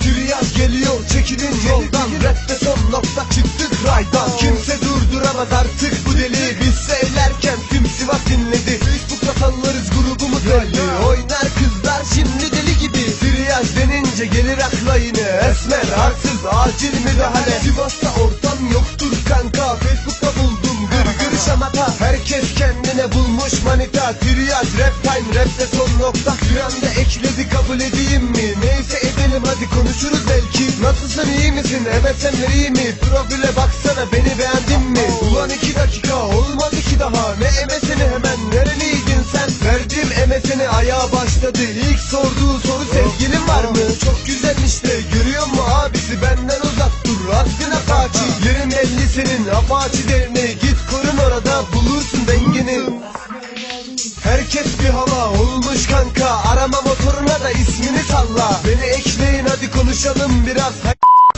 Triyaj geliyor çekilin yoldan. Rapte son nokta çıktık raydan. Kimse durduramaz artık bu deli Biz söylerken tüm Sivas dinledi. Facebook'ta sallarız grubumuz belli akla yine Esmer arsız acil müdahale Sivas'ta ortam yoktur kanka Facebook'ta buldum gır gır şamata Herkes kendine bulmuş manita Triyaj rap time rapte son nokta Güvende ekledi kabul edeyim mi? Neyse edelim hadi konuşuruz belki Nasılsın iyi misin? Sen vereyim mi? Profile baksana beni beğendin mi? Ulan iki dakika olmadı ki daha Ne emesini hemen nereliydin sen? Verdiğim emesini ayağa başladı İlk sorduğu soru var mı? Çok güzelmiş de görüyor mu? Abisi benden uzak dur. Aksın apaçi Yerin belli senin. Apaçi derine Git korun orada. Bulursun dengini Herkes bir hava olmuş kanka. Arama motoruna da ismini salla. Beni ekleyin hadi konuşalım biraz.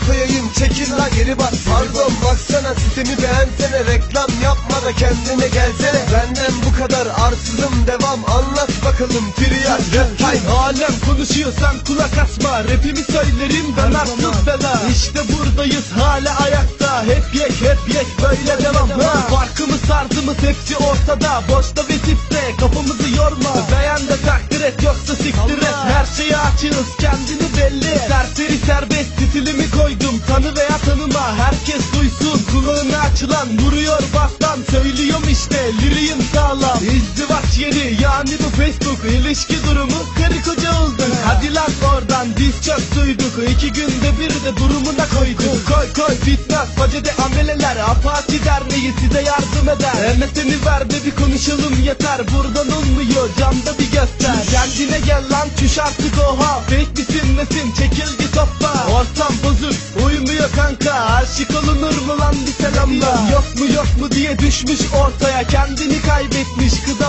Koyayım çekil la geri bas Pardon baksana sitemi beğensene. Reklam yapma da kendine gelsene. Benden bu kadar arsızım devam bakalım Triyaj time Alem konuşuyorsan kulak asma. Rapimi söylerim ben arsız bela. İşte buradayız hala ayakta. Hep yek hep yek böyle devam. Ha. Farkımız tarzımız hepsi ortada. Boşta ve tipte kafamızı yorma. Beğen de takdir et yoksa siktir et. Her şeye açığız kendini belli. Serseri serbest stilimi koydum. Tanı veya tanıma herkes duysun. Kulağına açılan vuruyor bastan. Söylüyorum işte liriğim sağlam. İzdivaç yeri yani bu Facebook ilişki durumu karı koca olduk Hadi lan oradan biz çok duyduk. İki günde bir de durumuna koyduk. Koy koy fitness bacede ameleler. Apache derneği size yardım eder. MSN'i ver de bir konuşalım yeter. Buradan olmuyor camda bir göster. Kendine gel lan çüş artık oha. Fake misin nesin? Çekil git hoppa. Ortam bozuk uymuyor kanka. Aşık olunur mu lan bir selamla? Yok mu yok mu diye düşmüş ortaya. Kendini kaybetmiş kıza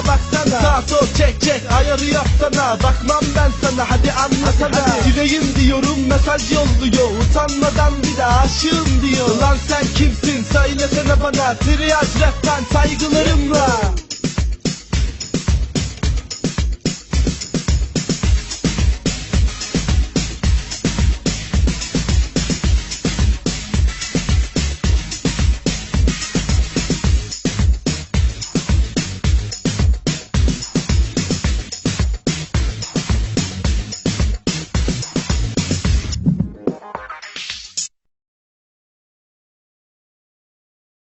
yapsana Bakmam ben sana hadi anlasana. Dileyim diyorum mesaj yolluyor Utanmadan bir de aşığım diyor. Lan sen kimsin söylesene bana Triyaj rapten saygılarımla